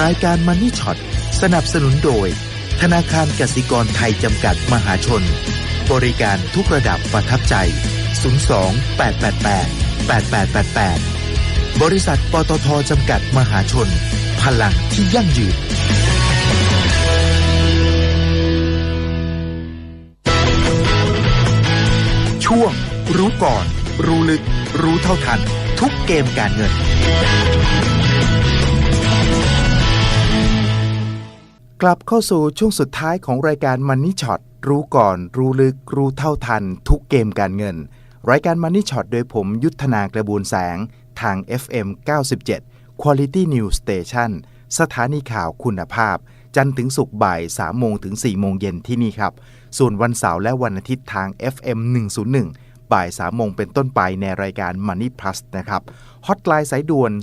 รายการมันนี่ช็อตสนับสนุนโดย ธนาคารกสิกรไทยจำกัดมหาชน บริการทุกระดับประทับใจ 02 888 8888 บริษัทปตทจำกัดมหาชน พลังที่ยั่งยืนช่วง รู้ก่อน รู้ลึก รู้เท่าทัน ทุกเกมการเงิน กลับเข้าสู่ช่วงสุดท้ายของรายการ Money Shot รู้ก่อน รู้ลึก รู้เท่าทัน ทุกเกมการเงิน รายการ Money Shot โดยผมยุทธนากระบูลแสง ทาง FM 97 Quality News Station สถานีข่าวคุณภาพ จันทร์ถึงศุกร์บ่าย3โมงถึง4โมงเย็นที่นี่ครับ ส่วนวันเสาร์และวันอาทิตย์ทาง FM 101 บ่าย3โมงเป็นต้นไปในรายการ Money Plus นะครับฮอตไลน์สายด่วน 0819849735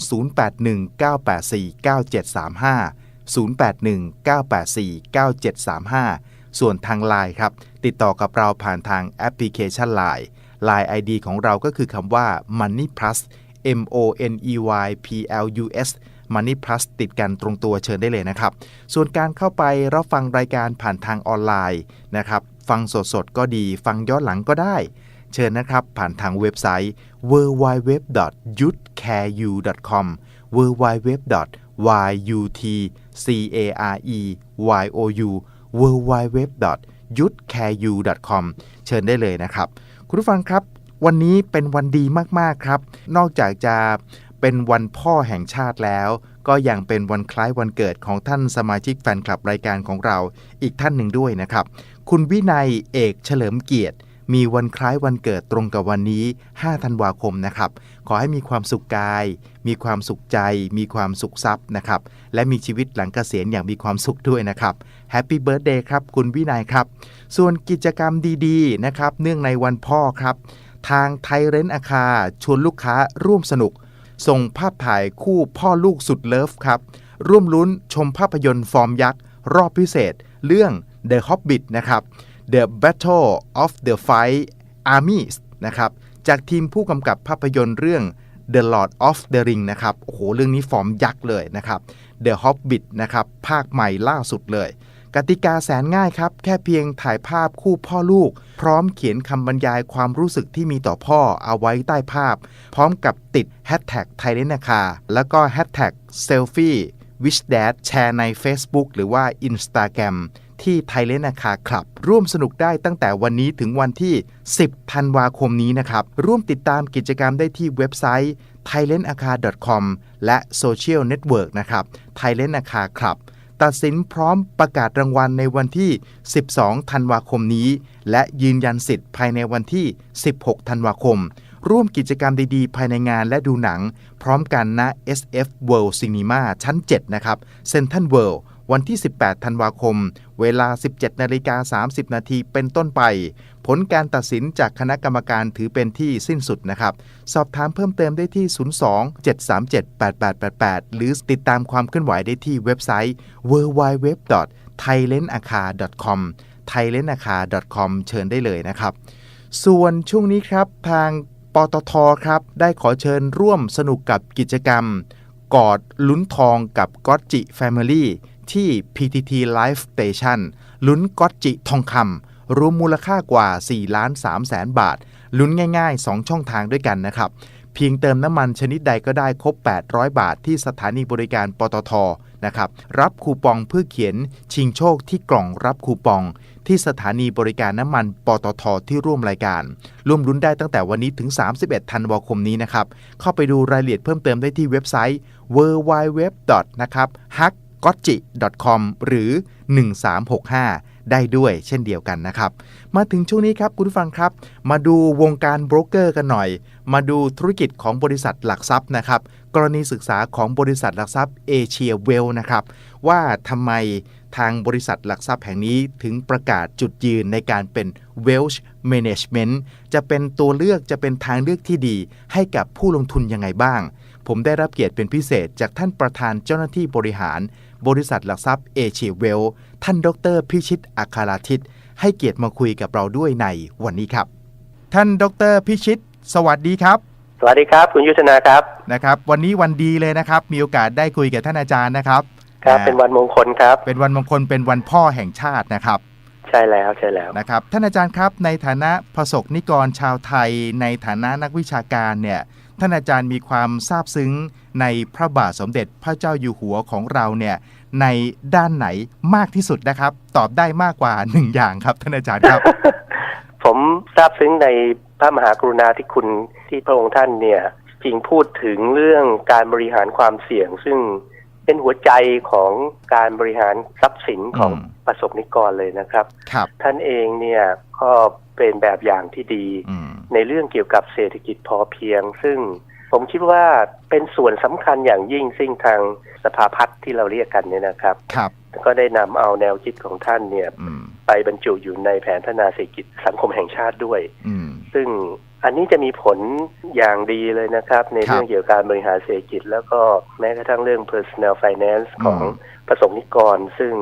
0819849735 ส่วนทางไลน์ครับ ติดต่อกับเราผ่านทางแอปพลิเคชัน Line Line ID ของเราก็คือคำว่า Money Plus M O N E Y P L U S Money Plus ติดกันตรงตัวเชิญได้เลยนะครับ ส่วนการเข้าไปรับฟังรายการผ่านทางออนไลน์นะครับ ฟังสดๆ ก็ดีฟังย้อนหลังก็ได้ เชิญนะครับ ผ่านทางเว็บไซต์ www.youthcareu.com www www.yutcareu.com www.yutcareu www.yutcareu.com เชิญได้เลยนะครับ คุณผู้ฟังครับ วันนี้เป็นวันดีมาก ๆ ครับ นอกจากจะเป็นวันพ่อแห่งชาติแล้ว ก็ยังเป็นวันคล้ายวันเกิดของท่านสมาชิกแฟนคลับรายการของเราอีกท่านหนึ่งด้วยนะครับ คุณวินัยเอกเฉลิมเกียรติ มีวันคล้ายวันเกิดตรงกับวันนี้ 5 ธันวาคมนะครับ ขอให้มีความสุขกาย มีความสุขใจ มีความสุขทรัพย์นะครับ และมีชีวิตหลังเกษียณอย่างมีความสุขด้วยนะครับแฮปปี้เบิร์ดเดย์ครับ คุณวินัยครับ ส่วนกิจกรรมดีๆนะครับเนื่องในวันพ่อครับ ทางไทยเรนอาคาชวนลูกค้าร่วมสนุก ส่งภาพถ่ายคู่พ่อลูกสุดเลิฟครับ ร่วมลุ้นชมภาพยนตร์ฟอร์มยักษ์รอบพิเศษ เรื่อง The Hobbit นะครับ The Battle of the Five Armies นะครับจากทีมผู้กำกับภาพยนตร์เรื่อง The Lord of the Ring นะครับโอ้โหเรื่องนี้ฟอร์มยักษ์เลยนะครับ The Hobbit นะครับภาคใหม่ล่าสุดเลย กติกาแสนง่ายครับ แค่เพียงถ่ายภาพคู่พ่อลูก พร้อมเขียนคำบรรยายความรู้สึกที่มีต่อพ่อเอาไว้ใต้ภาพ พร้อมกับติดแฮชแท็กไทยเลนาคาแล้วก็แฮชแท็กเซลฟี่วิชแดดแชร์ใน Facebook หรือว่า Instagram ที่ไทยเลนาคาคลับ ร่วมสนุกได้ตั้งแต่วันนี้ถึงวันที่ 10 ธันวาคมนี้นะครับ ร่วมติดตามกิจกรรมได้ที่เว็บไซต์ thailandaka.com และโซเชียลเน็ตเวิร์กนะครับ Thailand a c a Club ตัดสินพร้อมประกาศรางวัลในวันที่ 12 ธันวาคมนี้ และยืนยันสิทธิ์ภายในวันที่ 16 ธันวาคม ร่วมกิจกรรมดีๆ ภายในงานและดูหนัง พร้อมกันณ SF World Cinema ชั้น 7 นะครับ Central World วันที่ 18 ธันวาคม เวลา 17นาฬิกา30 นาทีเป็นต้นไป ผลการตัดสินจากคณะกรรมการถือเป็นที่สิ้นสุดนะครับ สอบถามเพิ่มเติมได้ที่ 02-737-8888 หรือติดตามความเคลื่อนไหวได้ที่เว็บไซต์ www.thailandaka.com thailandaka.com เชิญได้เลยนะครับ ส่วนช่วงนี้ครับทางปตทครับ ได้ขอเชิญร่วมสนุกกับกิจกรรม กอดลุ้นทองกับก็จิ Family ที่ PTT Live Station ลุ้นก็จิทองคำรวมมูลค่ากว่า4ล้าน3แสนบาท ลุ้นง่าย ๆ 2 ช่องทางด้วยกันนะครับ เพียงเติมน้ำมันชนิดใดก็ได้ครบ 800 บาทที่สถานีบริการปตทนะครับรับคูปองเพื่อเขียนชิงโชคที่กล่องรับคูปอง ที่สถานีบริการน้ำมันปตทที่ร่วมรายการ ร่วมลุ้นได้ตั้งแต่วันนี้ถึง 31 ธันวาคมนี้นะครับ เข้าไปดูรายละเอียดเพิ่มเติมได้ที่เว็บไซต์ www. นะครับ h u c g o t j i c o m หรือ 1365 ได้ด้วยเช่นเดียวกันนะครับ มาถึงช่วงนี้ครับคุณผู้ฟังครับ มาดูวงการโบรกเกอร์กันหน่อย มาดูธุรกิจของบริษัทหลักทรัพย์นะครับ กรณีศึกษาของบริษัทหลักทรัพย์เอเชียเวลนะครับ ว่าทำไมทางบริษัทหลักทรัพย์แห่งนี้ถึงประกาศจุดยืนในการเป็น Wealth Management จะเป็นตัวเลือกจะเป็นทางเลือกที่ดี ให้กับผู้ลงทุนยังไงบ้าง ผมได้รับเกียรติเป็นพิเศษจากท่านประธานเจ้าหน้าที่บริหาร บริษัทหลักทรัพย์เอเชียเวล ท่านดรพิชิตอัคาราทิต ให้เกียรติมาคุยกับเราด้วยในวันนี้ครับ ท่านดรพิชิต สวัสดีครับ สวัสดีครับ คุณยุทธนาครับนะครับ วันนี้วันดีเลยนะครับ มีโอกาสได้คุยกับท่านอาจารย์นะครับครับนะเป็นวันมงคลครับ เป็นวันมงคลเป็นวันพ่อแห่งชาตินะครับใช่แล้วใช่แล้วนะครับท่านอาจารย์ครับในฐานะประสบนิกรชาวไทย ในฐานะนักวิชาการเนี่ยท่านอาจารย์มีความซาบซึ้ง ในพระบาทสมเด็จพระเจ้าอยู่หัวของเราเนี่ยในด้านไหนมากที่สุดนะครับ ตอบได้มากกว่าหนึ่งอย่างครับท่านอาจารย์ครับ ผมทราบซึ้งในพระมหากรุณาธิคุณที่พระองค์ท่านเนี่ยจริงพูดถึงเรื่องการบริหารความเสี่ยง ซึ่งเป็นหัวใจของการบริหารทรัพย์สินของอืมประสบนิกรเลยนะครับครับท่านเองเนี่ยก็เป็นแบบอย่างที่ดีอืมในเรื่องเกี่ยวกับเศรษฐกิจพอเพียง ซึ่ง ผมคิดว่าเป็นส่วนสำคัญอย่างยิ่งซึ่งทางสภาพัฒน์ที่เราเรียกกันเนี่ยนะครับครับก็ได้นำเอาแนวคิดของท่านเนี่ยอืมไปบรรจุอยู่ในแผนพัฒนาเศรษฐกิจสังคมแห่งชาติด้วยอืมซึ่งอันนี้จะมีผลอย่างดีเลยนะครับ ในครับเรื่องเกี่ยวกับการบริหารเศรษฐกิจ แล้วก็แม้กระทั่งเรื่อง personal finance อืมของประสงนิกร ซึ่ง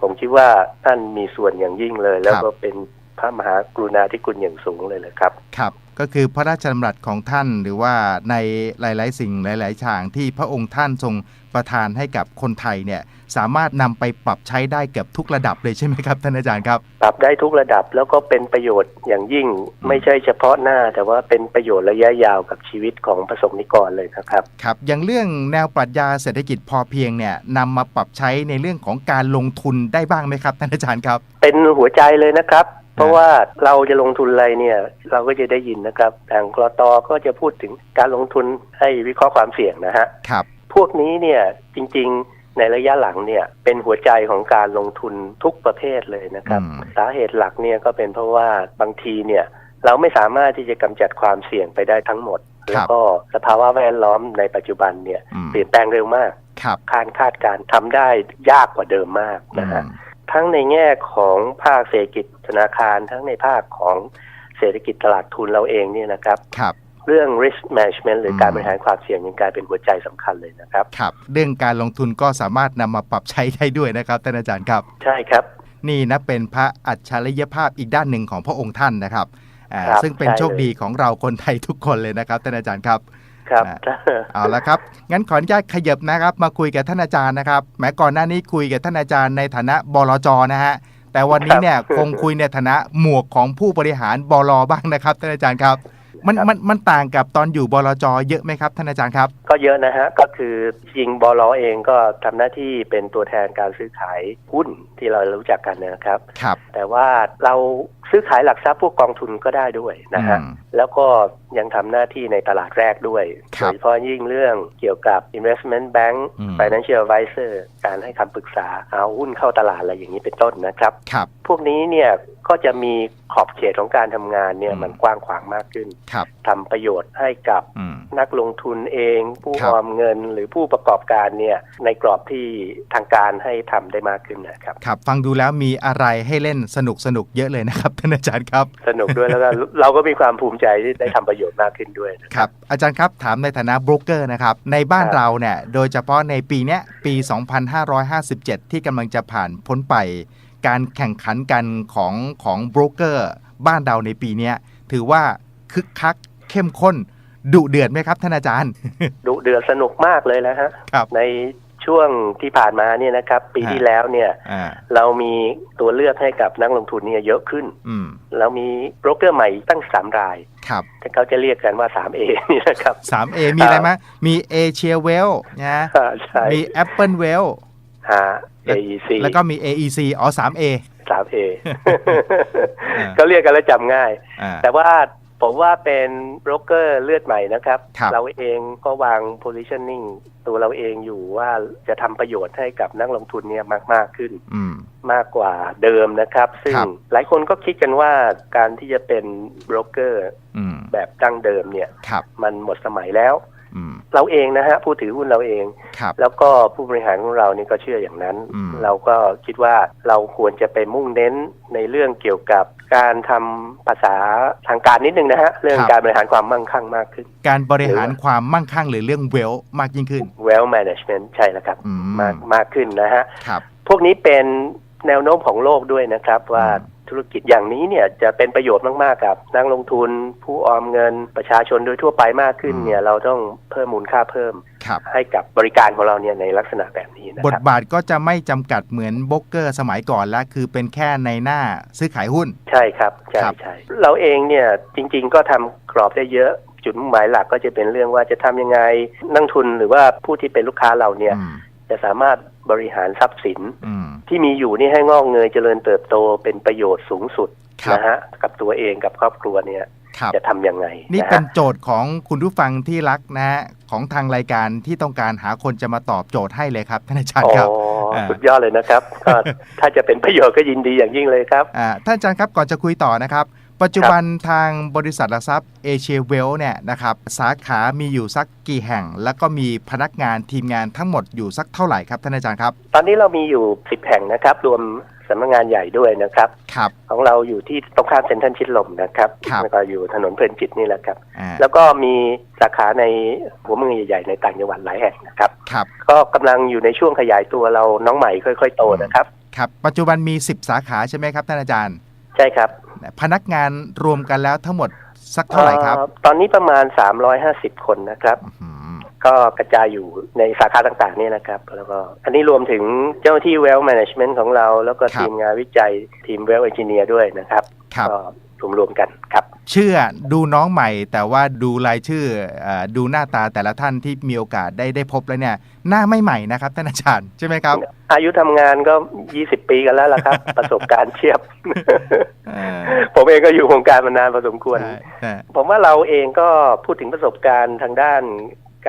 ผมคิดว่าท่านมีส่วนอย่างยิ่งเลย แล้วครับก็เป็นพระมหากรุณาธิคุณอย่างสูงเลยเลยครับ ครับ ก็คือพระราชดำรัสของท่านหรือว่าในหลาย ๆ สิ่งหลาย ๆ ฉากที่พระองค์ท่านทรง ประทานให้กับคนไทยเนี่ยสามารถนำไปปรับใช้ได้เกือบทุกระดับเลยใช่ไหมครับท่านอาจารย์ครับ ปรับได้ทุกระดับแล้วก็เป็นประโยชน์อย่างยิ่งไม่ใช่เฉพาะหน้า แต่ว่าเป็นประโยชน์ระยะยาวกับชีวิตของประสงนิกรเลยนะครับครับ อย่างเรื่องแนวปรัชญาเศรษฐกิจพอเพียงเนี่ยนำมาปรับใช้ในเรื่องของการลงทุนได้บ้างไหมครับท่านอาจารย์ครับ เป็นหัวใจเลยนะครับเพราะว่าเราจะลงทุนอะไรเนี่ยเราก็จะได้ยินนะครับทางกรตก็จะพูดถึงการลงทุนให้วิเคราะห์ความเสี่ยงนะฮะครับ พวกนี้เนี่ยจริงๆในระยะหลังเนี่ยเป็นหัวใจของการลงทุนทุกประเภทเลยนะครับอืมสาเหตุหลักเนี่ยก็เป็นเพราะว่าบางทีเนี่ยเราไม่สามารถที่จะกำจัดความเสี่ยงไปได้ทั้งหมด แล้วก็สภาวะแวดล้อมในปัจจุบันเนี่ยอืมเปลี่ยนแปลงเร็วมากครับการคาดการณ์ทำได้ยากกว่าเดิมมากนะฮะอืมทั้งในแง่ของภาคเศรษฐกิจธนาคาร ทั้งในภาคของเศรษฐกิจตลาดทุนเราเองเนี่ยนะครับครับ เรื่อง risk management หรืออมการบริหารความเสี่ยงยังกลายเป็นหัวใจสำคัญเลยนะครับครับเรื่องการลงทุนก็สามารถนำมาปรับใช้ได้ด้วยนะครับท่านอาจารย์ครับใช่ครับ นี่นะเป็นพระอัจฉริยภาพอีกด้านหนึ่งของพระองค์ท่านนะครับอ่าครับซึ่งเป็นใช่โชคดีของเราคนไทยทุกคนเลยนะครับท่านอาจารย์ครับครับเอาละครับ งั้นขออนุญาตขยับนะครับ มาคุยกับท่านอาจารย์นะครับแม้ก่อนหน้านี้คุยกับท่านอาจารย์ในฐานะบลจนะฮะแต่วันนี้เนี่ยครับคงคุยในฐานะหมวกของผู้บริหารบลบ้างนะครับท่านอาจารย์ครับ มันครับมันมันต่างกับตอนอยู่บลจเยอะไหมครับท่านอาจารย์ครับ ก็เยอะนะฮะ ก็คือจริงบลเองก็ทำหน้าที่เป็นตัวแทนการซื้อขายหุ้นที่เรารู้จักกันนะครับ ครับ แต่ว่าเรา ซื้อขายหลักทรัพย์พวกกองทุนก็ได้ด้วยนะฮะอืมแล้วก็ยังทำหน้าที่ในตลาดแรกด้วยคโดรับยเฉพาะยิ่งเรื่องเกี่ยวกับ investment bank อืม financial advisor การให้คำปรึกษาเอาหุ้นเข้าตลาดอะไรอย่างนี้เป็นต้นนะครับครับพวกนี้เนี่ยก็จะมีขอบเขตของการทำงานเนี่ยอืมมันกว้างขวางมากขึ้นครับทำประโยชน์ให้กับอืมนักลงทุนเอง ผู้ครับออมเงินหรือผู้ประกอบการเนี่ยในกรอบที่ทางการให้ทำได้มากขึ้นนะครับครับ ฟังดูแล้วมีอะไรให้เล่นสนุกสนุกเยอะเลยนะครับท่านอาจารย์ครับ สนุกด้วยแล้วก็เราก็มีความภูมิใจที่ได้ทำประโยชน์มากขึ้นด้วยนะครับ อาจารย์ครับถามในฐานะโบรกเกอร์นะครับ ในบ้านครับเราเนี่ย โดยเฉพาะในปีเนี้ยปี 2557 ที่กำลังจะผ่านพ้นไป การแข่งขันกันของของโบรกเกอร์บ้านเราในปีเนี้ยถือว่าคึกคักเข้มข้นดุเดือดไหมครับท่านอาจารย์ดุเดือดสนุกมากเลยนะฮะครับใน ช่วงที่ผ่านมาเนี่ยนะครับ ปีฮะที่แล้วเนี่ยอ่าเรามีตัวเลือกให้กับนักลงทุนเนี่ยเยอะขึ้นอืมเรามีโบรกเกอร์ใหม่ตั้งสามรายครับแต่เขาจะเรียกกันว่า 3A นี่นะครับ 3A มีอะไรไหมมีเอเชียเวลนะอ่าใช่มี Apple w e l l ฮะ AEC แล้วก็มี AEC อ๋อ 3A 3A อ่าก็เรียกกันแล้วจำง่ายอ่าแต่ว่า ผมว่าเป็นโบรกเกอร์เลือดใหม่นะครับ ครับ เราเองก็วาง positioning ตัวเราเองอยู่ว่าจะทำประโยชน์ให้กับนักลงทุนเนี่ยมาก ๆ ขึ้น อืม มากกว่าเดิมนะครับ ซึ่งครับ หลายคนก็คิดกันว่าการที่จะเป็นโบรกเกอร์อืมแบบดั้งเดิมเนี่ย ครับ มันหมดสมัยแล้วอืม เราเองนะฮะผู้ถือหุ้นเราเองครับแล้วก็ผู้บริหารของเรานี่ก็เชื่ออย่างนั้นอืมเราก็คิดว่าเราควรจะไปมุ่งเน้นในเรื่องเกี่ยวกับการทำภาษาทางการนิดนึงนะฮะเรื่องการบริหารความมั่งคั่งมากขึ้น การบริหารหรือว่าความมั่งคั่งหรือเรื่องเวลมากยิ่งขึ้น wealth management ใช่แล้วครับอืมมากมากขึ้นนะฮะครับพวกนี้เป็น แนวโน้มของโลกด้วยนะครับ ว่าอืมธุรกิจอย่างนี้เนี่ยจะเป็นประโยชน์มากๆกับนักลงทุนผู้ออมเงินประชาชนโดยทั่วไปมากขึ้นเนี่ยเราต้องเพิ่มมูลค่าเพิ่มครับให้กับบริการของเราเนี่ยในลักษณะแบบนี้นะบทครับบาทก็จะไม่จำกัดเหมือนโบรกเกอร์สมัยก่อนแล้วคือเป็นแค่ในหน้าซื้อขายหุ้น ใช่ครับใช่ครับใช่เราเองเนี่ยจริง ๆ ก็ทำกรอบได้เยอะจุดมุ่งหมายหลักก็จะเป็นเรื่องว่าจะทำยังไงนักทุนหรือว่าผู้ที่เป็นลูกค้าเราเนี่ยอืม จะสามารถบริหารทรัพย์สินอืมที่มีอยู่นี่ให้งอกเงยเจริญเติบโตเป็นประโยชน์สูงสุดครับนะฮะกับตัวเองกับครอบครัวเนี่ยครับจะทำยังไง นี่ะเป็นฮะโจทย์ของคุณผู้ฟังที่รักนะฮะของทางรายการที่ต้องการหาคนจะมาตอบโจทย์ให้เลยครับท่านอาจารย์ครับอ๋ออ่าสุดยอดเลยนะครับก็ถ้าจะเป็นประโยชน์ก็ยินดีอย่างยิ่งเลยครับอ่าท่านอาจารย์ครับก่อนจะคุยต่อนะครับ ปัจจุบันทางบริษัทหลักทรัพย์เอเชียเวลเนี่ยนะครับสาขามีอยู่สักกี่แห่ง แล้วก็มีพนักงานทีมงานทั้งหมดอยู่สักเท่าไหร่ครับท่านอาจารย์ครับ ตอนนี้เรามีอยู่ 10 แห่งนะครับ รวมสำนักงานใหญ่ด้วยนะครับครับ ของเราอยู่ที่ตรงข้ามเซ็นทรัลชิดลมนะครับครับแล้วก็อยู่ถนนเพลินจิตนี่แหละครับ อ่าแล้วก็มีสาขาในหัวเมืองใหญ่ๆในต่างจังหวัดหลายแห่งนะครับ ครับก็กำลังอยู่ในช่วงขยายตัวเราน้องใหม่ค่อย ๆ โตนะครับ ครับ ปัจจุบันมี 10 สาขาใช่ไหมครับท่านอาจารย์ ใช่ครับ พนักงานรวมกันแล้วทั้งหมดสักเท่าไหร่ครับเอ่อตอนนี้ประมาณ 350 คนนะครับอืมก็กระจายอยู่ในสาขาต่างๆเนี่ยนะครับ แล้วก็อันนี้รวมถึงเจ้าหน้าที่ Well Management ของเรา แล้วก็ทีมงานวิจัยทีม Well Engineer ด้วยนะครับครับก็ รวมๆกันครับ เชื่อดูน้องใหม่ แต่ว่าดูรายชื่อเออดูหน้าตาแต่ละท่านที่มีโอกาสได้ได้พบแล้วเนี่ย หน้าไม่ใหม่นะครับท่านอาจารย์ใช่ไหมครับ อายุทำงานก็20ปีกันแล้วล่ะครับ ประสบการณ์เทียบเออผมเองก็อยู่วงการมานานพอสมควรใช่ใช่ผมว่าเราเองก็พูดถึงประสบการณ์ทางด้าน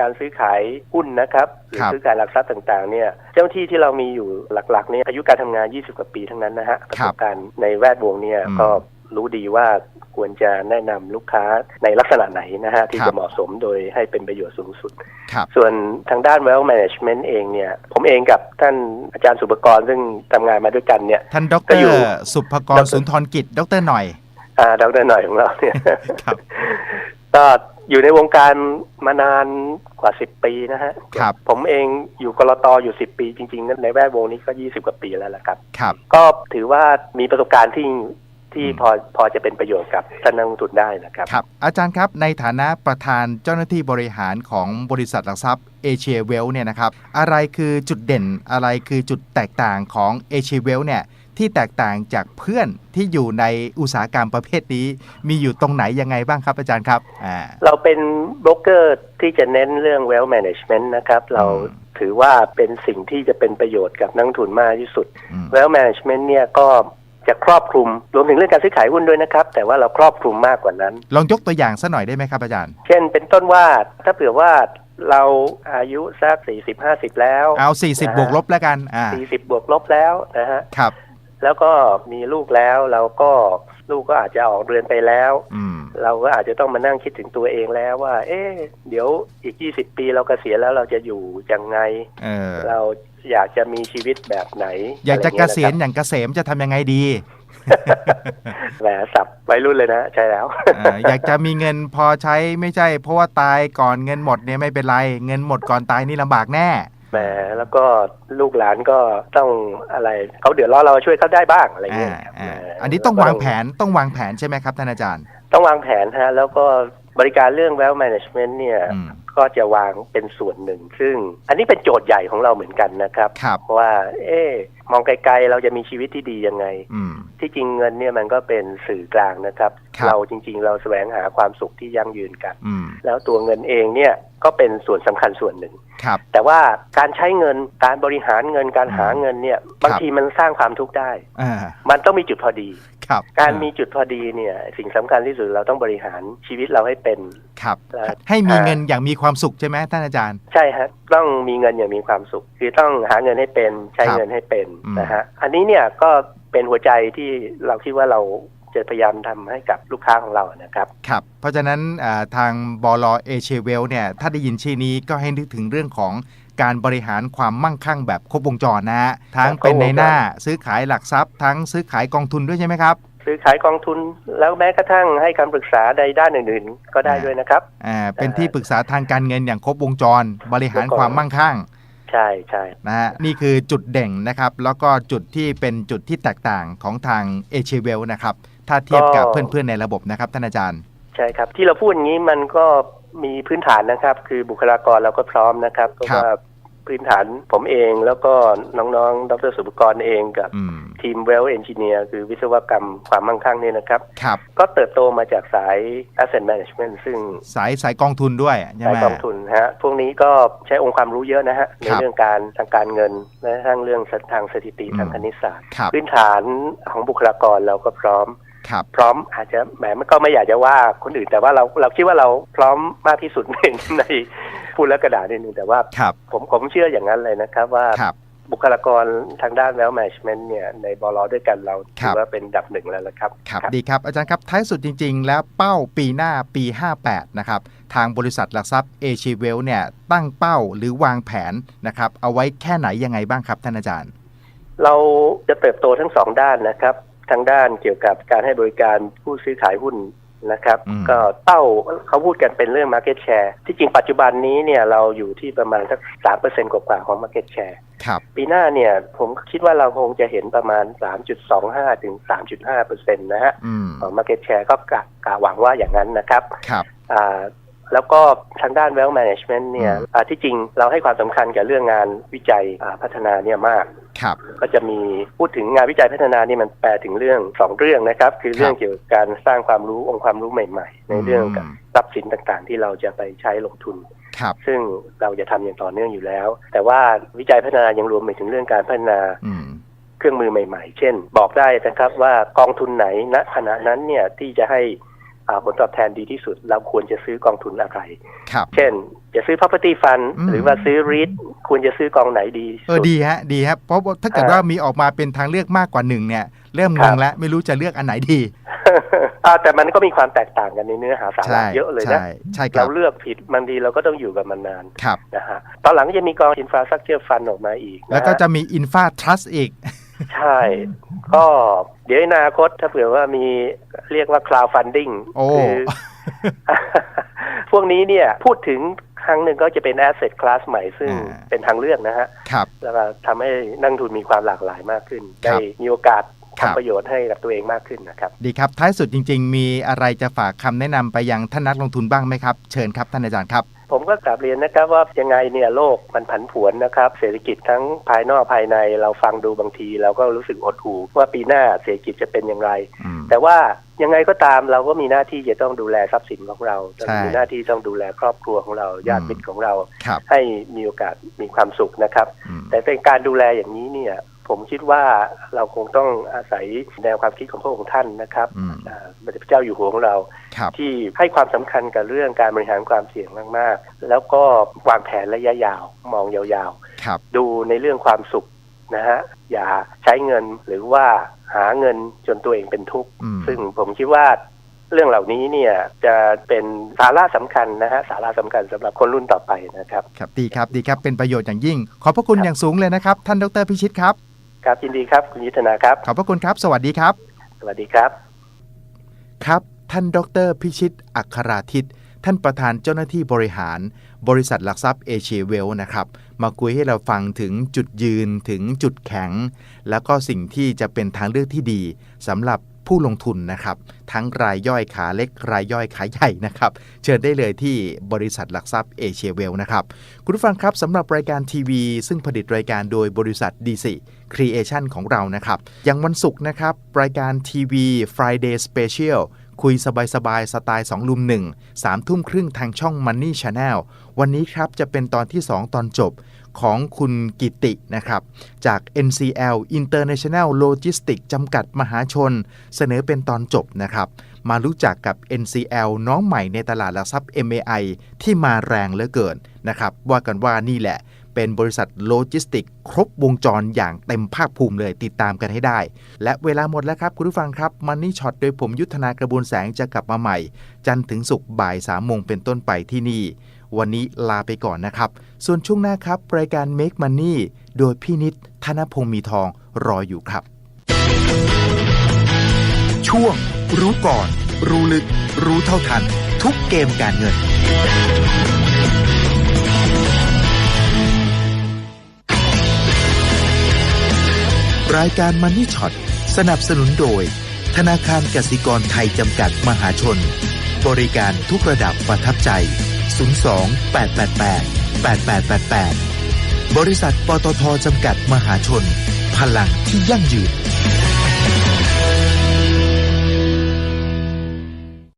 การซื้อขายหุ้นนะครับหรือซื้อขายหลักทรัพย์ต่างๆเนี่ยเจ้าหน้าที่ที่เรามีอยู่หลักๆเนี่ยอายุการทำงาน 20 กว่าปีทั้งนั้นนะฮะประสบการณ์ในแวดวงเนี่ยก็ รู้ดีว่าควรจะแนะนำลูกค้าในลักษณะไหนนะฮะที่จะเหมาะสมโดยให้เป็นประโยชน์สูงสุดครับส่วนทางด้าน wealth management เองเนี่ย ผมเองกับท่านอาจารย์สุปกรณ์ซึ่งทำงานมาด้วยกันเนี่ย ท่านดก็อยู่รสุภกดรรสุนทรกิจ ดรหน่อย อ่า ดรหน่อยของเราเนี่ยครับก็อยู่ในวงการมานานกว่า10ปีนะฮะครับผมเองอยู่กรตอยู่10ปีจริงๆ ในแวดวงนี้ก็20กว่าปีแล้วละครับครับ ก็ถือว่ามีประสบการณ์ที่ ที่อืมพอพอจะเป็นประโยชน์กับท่านนักลงทุนได้นะครับครับ อาจารย์ครับในฐานะประธานเจ้าหน้าที่บริหารของบริษัทหลักทรัพย์เอเชียเวลเนี่ยนะครับอะไรคือจุดเด่นอะไรคือจุดแตกต่างของเอเชียเวลเนี่ยที่แตกต่างจากเพื่อนที่อยู่ในอุตสาหกรรมประเภทนี้ มีอยู่ตรงไหนยังไงบ้างครับอาจารย์ครับอ่าเราเป็นโบรกเกอร์ที่จะเน้นเรื่อง wealth management นะครับเราอืมถือว่าเป็นสิ่งที่จะเป็นประโยชน์กับนักลงทุนมากที่สุดอืม wealth management เนี่ยก็ จะครอบคลุมรวมถึงเรื่องการซื้อขายหุ้นด้วยนะครับ แต่ว่าเราครอบคลุมมากกว่านั้น ลองยกตัวอย่างสักหน่อยได้ไหมครับอาจารย์ เช่นเป็นต้นว่าถ้าเผื่อว่าเราอายุสักสี่สิบห้าสิบแล้ว เอา40บวกลบแล้วกันอ่าสี่สิบบวกลบแล้วนะฮะครับ แล้วก็มีลูกแล้วเราก็ ลูกก็อาจจะออกเรือนไปแล้ว อืม เราก็อาจจะต้องมานั่งคิดถึงตัวเองแล้วว่า เอ๊ะเดี๋ยวอีก20ปีเรากเกษียณแล้วเราจะอยู่ยังไง เออ เราอยากจะมีชีวิตแบบไหนอยากจะไรเกงี้ษียณนอย่างเกษมจะทำยังไงดี แหมสับวัยรุ่นเลยนะใช่แล้วเอ่ออยากจะมีเงินพอใช้ไม่ใช่ เพราะว่าตายก่อนเงินหมดเนี่ยไม่เป็นไร เงินหมดก่อนตายนี่ลำบากแน่ แหมแล้วก็ลูกหลานก็ต้องอะไรเขาเดือดร้อนเราช่วยเขาได้บ้างอะไรอ่าเงี้ยอ่าแหมอันนี้ต้องวางแผนต้องวางแผนใช่ไหมครับท่านอาจารย์ ต้องวางแผนฮะแล้วก็บริการเรื่อง wealth management เนี่ยอืมก็จะวางเป็นส่วนหนึ่ง ซึ่งอันนี้เป็นโจทย์ใหญ่ของเราเหมือนกันนะครับครับว่า เอ๊ะมองไกลๆ เราจะมีชีวิตที่ดียังไงอืมที่จริงเงินเนี่ยมันก็เป็นสื่อกลางนะครับครับเราจริง ๆ เราแสวงหาความสุขที่ยั่งยืนกันอืมแล้วตัวเงินเองเนี่ยก็เป็นส่วนสำคัญส่วนหนึ่ง ครับ แต่ว่าการใช้เงินการบริหารเงินการอืมหาเงินเนี่ยบางทีมันสร้างความทุกข์ได้อ่ามันต้องมีจุดพอดีครับการมีจุดพอดีเนี่ยสิ่งสำคัญที่สุดเราต้องบริหารชีวิตเราให้เป็นครับแล้วให้มีอ่าเงินอย่างมีความสุขใช่ไหมท่านอาจารย์ ใช่ฮะต้องมีเงินอย่างมีความสุข คือต้องหาเงินให้เป็นใช้ครับเงินให้เป็นอืมนะฮะอันนี้เนี่ยก็เป็นหัวใจที่เราคิดว่าเรา จะพยายามทำให้กับลูกค้าของเรานะครับ ครับ เพราะฉะนั้นอ่าทางบลเอเชียเวลเนี่ยถ้าได้ยินชื่อนี้ก็ให้นึกถึงเรื่องของการบริหารความมั่งคั่งแบบครบวงจรนะฮะทั้งเป็นในหน้าซื้อขายหลักทรัพย์ ทั้งซื้อขายกองทุนด้วยใช่ไหมครับซื้อขายกองทุนแล้วแม้กระทั่งให้คำปรึกษาในด้านอื่นๆ ก็ได้ด้วยนะครับอ่าเป็นที่ปรึกษาทางการเงินอย่างครบวงจร บริหารความมั่งคั่ง ใช่ใช่นะฮะนี่คือจุดเด่นนะครับ แล้วก็จุดที่เป็นจุดที่แตกต่างของทางเอเชียเวลนะครับ ถ้าเทียบกับเพื่อนๆในระบบนะครับท่านอาจารย์ ใช่ครับ ที่เราพูดอย่างนี้มันก็มีพื้นฐานนะครับ คือบุคลากรเราก็พร้อมนะครับเพราะครับว่าพื้นฐานผมเองแล้วก็น้องๆ ดรสุภกรเองกับอืมทีมเวลเอนจิเนียร์คือวิศวกรรมความมั่งคั่งเนี่ยนะครับครับ ก็เติบโตมาจากสาย asset management ซึ่งสายสายกองทุนด้วยใช่สายไหมกองทุนฮะพวกนี้ก็ใช้องค์ความรู้เยอะนะฮะ ในครับเรื่องการทางการเงิน และทั้งเรื่องทางสถิติอืมทางคณิตศาสตร์ครับพื้นฐานของบุคลากรเราก็พร้อมครับ พร้อมอาจจะแหมมันก็ไม่อยากจะว่าคนอื่นแต่ว่าเราเราคิดว่าเราพร้อมมากที่สุดในในพูดแล้วกระดาษนิดนึงแต่ว่าครับผมผมเชื่ออย่างนั้นเลยนะครับว่าครับบุคลากรทางด้าน wealth management เนี่ยในบลด้วยกันเราครัถืบอว่าเป็นอันดับหนึ่งแล้วละครับครับ ดีครับ อาจารย์ครับ ท้ายสุดจริง ๆ แล้วเป้าปีหน้าปี 58 นะครับ ทางบริษัทหลักทรัพย์เอเชียเวลเนี่ยตั้งเป้าหรือวางแผนนะครับ เอาไว้แค่ไหนยังไงบ้างครับท่านอาจารย์ เราจะเติบโตทั้งสองด้านนะครับ ทางด้านเกี่ยวกับการให้บริการผู้ซื้อขายหุ้นนะครับอืมก็เป้าเขาพูดกันเป็นเรื่อง market share ที่จริงปัจจุบันนี้เนี่ยเราอยู่ที่ประมาณสักสามเปอร์เซ็นกว่าๆของ market share ครับปีหน้าเนี่ยผมคิดว่าเราคงจะเห็นประมาณ 3.25 ถึง 3.5เปอร์เซ็นต์นะฮะอืมของ market share ก็กะกะหวังว่าอย่างนั้นนะครับครับอ่า แล้วก็ทางด้าน wealth management เนี่ยอืมอ่าที่จริงเราให้ความสำคัญกับเรื่องงานวิจัยอ่าพัฒนาเนี่ยมากครับก็จะมีพูดถึงงานวิจัยพัฒนานี่มันแปลถึงเรื่องสองเรื่องนะครับ คือเรื่องเกี่ยวกับการสร้างความรู้องค์ความรู้ใหม่ ๆ ในเรื่องกับทรัพย์สินต่างๆ ที่เราจะไปใช้ลงทุนครับซึ่งเราจะทำอย่างต่อเนื่องอยู่แล้ว แต่ว่าวิจัยพัฒนายังรวมไปถึงเรื่องการพัฒนาอืมเครื่องมือใหม่ ๆ เช่น บอกได้นะครับว่ากองทุนไหนณขณะนั้นเนี่ยที่จะให้อ่า ผลตอบแทนดีที่สุด เราควรจะซื้อกองทุนอะไรครับเช่น จะซื้อ property fund อืมหรือว่าซื้อ REIT ควรจะซื้อกองไหนดีที่เออสุดดีฮะดีฮะเพราะว่าถ้าเกิดอ่าว่ามีออกมาเป็นทางเลือกมากกว่าหนึ่งเนี่ย เริ่มครังบงแล้วไม่รู้จะเลือกอันไหนดีอ่าแต่มันก็มีความแตกต่างกันในเนื้อหาสาระใช่เยอะเลยนะใช่ใช่ครัเราบเลือกผิดบางทีเราก็ต้องอยู่กับมันนานครับนะฮะตอนหลังก็จะมีกอง infrastructure fund ออกมาอีกนฮแล้วก็จะมีอินฟาทรัสอีก ใช่ ก็เดี๋ยวในอนาคตถ้าเผื่อว่ามีเรียกว่า cloud funding โอ้คือ พวกนี้เนี่ยพูดถึงครั้งหนึ่งก็จะเป็น asset class ใหม่ซึ่งอ่าเป็นทางเลือกนะฮะครับแล้วก็ทำให้นักลงทุนมีความหลากหลายมากขึ้นครัได้บมีโอกาสครับ ทำประโยชน์ให้กับตัวเองมากขึ้นนะครับ ดีครับ ท้ายสุดจริง ๆ มีอะไรจะฝากคำแนะนำไปยังท่านนักลงทุนบ้างไหมครับ เชิญครับท่านอาจารย์ครับ ผมก็กลับเรียนนะครับว่ายังไงเนี่ยโลกมันผันผวนนะครับ เศรษฐกิจทั้งภายนอกภายในเราฟังดูบางที เราก็รู้สึกอดหูว่าปีหน้าเศรษฐกิจจะเป็นอย่างไรอืมแต่ว่ายังไงก็ตามเราก็มีหน้าที่จะต้องดูแลทรัพย์สินของเราใช่มีหน้าที่ต้องดูแลครอบครัวของเราญาติอืมมิตรของเราครับให้มีโอกาสมีความสุขนะครับอืมแต่เป็นการดูแลอย่างนี้เนี่ย ผมคิดว่าเราคงต้องอาศัยแนวความคิดของพระองค์ท่านนะครับอืมอ่าสมเด็จพระเจ้าอยู่หัวของเราครับที่ให้ความสำคัญกับเรื่องการบริหารความเสี่ยงมากๆ แล้วก็วางแผนระยะยาวมองยาวครับๆดูในเรื่องความสุขนะฮะอย่าใช้เงินหรือว่าหาเงินจนตัวเองเป็นทุกข์อืมซึ่งผมคิดว่าเรื่องเหล่านี้เนี่ยจะเป็นสาระสำคัญนะฮะสาระสำคัญสำหรับคนรุ่นต่อไปนะครับ ครับดีครับดีครับเป็นประโยชน์อย่างยิ่ง ขอบพระคุณครับอย่างสูงเลยนะครับ ท่านดรพิชิตครับ ครับยินดีครับคุณยุทธนาครับ ขอบพระคุณครับ สวัสดีครับ สวัสดีครับ ครับ ท่านดร พิชิต อัคราทิต ท่านประธานเจ้าหน้าที่บริหาร บริษัทหลักทรัพย์เอเชียเวลนะครับ มาคุยให้เราฟังถึงจุดยืนถึงจุดแข็ง แล้วก็สิ่งที่จะเป็นทางเลือกที่ดีสำหรับ ผู้ลงทุนนะครับ ทั้งรายย่อยขาเล็กรายย่อยขาใหญ่นะครับ เชิญได้เลยที่บริษัทหลักทรัพย์เอเชียเวลนะครับ คุณผู้ฟังครับสำหรับรายการทีวี ซึ่งผลิตรายการโดยบริษัทดีซี Creation ของเรานะครับ อย่างวันศุกร์นะครับ รายการทีวี Friday Special คุยสบายๆสไตล์2ลุม1 3ทุ่มครึ่งทางช่อง Money Channel วันนี้ครับจะเป็นตอนที่ 2 ตอนจบของคุณกิตินะครับ จาก NCL International Logistics จำกัดมหาชน เสนอเป็นตอนจบนะครับ มารู้จักกับ NCL น้องใหม่ในตลาดหลักทรัพย์ MAI ที่มาแรงเหลือเกินนะครับ ว่ากันว่านี่แหละ เป็นบริษัทโลจิสติก ครบวงจรอย่างเต็มภาคภูมิเลยติดตามกันให้ได้ และเวลาหมดแล้วครับ คุณผู้ฟังครับมันนี่ช็อตโดยผมยุทธนากระบวนแสงจะกลับมาใหม่ จันทร์ถึงศุกร์บ่ายสามโมงเป็นต้นไปที่นี่ วันนี้ลาไปก่อนนะครับ ส่วนช่วงหน้าครับ รายการ Make Money โดยพี่นิดธนพงศ์มีทองรออยู่ครับ ช่วง รู้ก่อน รู้ลึก รู้เท่าทัน ทุกเกมการเงิน รายการมันนี่ช็อตสนับสนุนโดย ธนาคารกสิกรไทยจำกัดมหาชน บริการทุกระดับประทับใจ 02 888 8888 บริษัทปตทจำกัดมหาชน พลังที่ยั่งยืน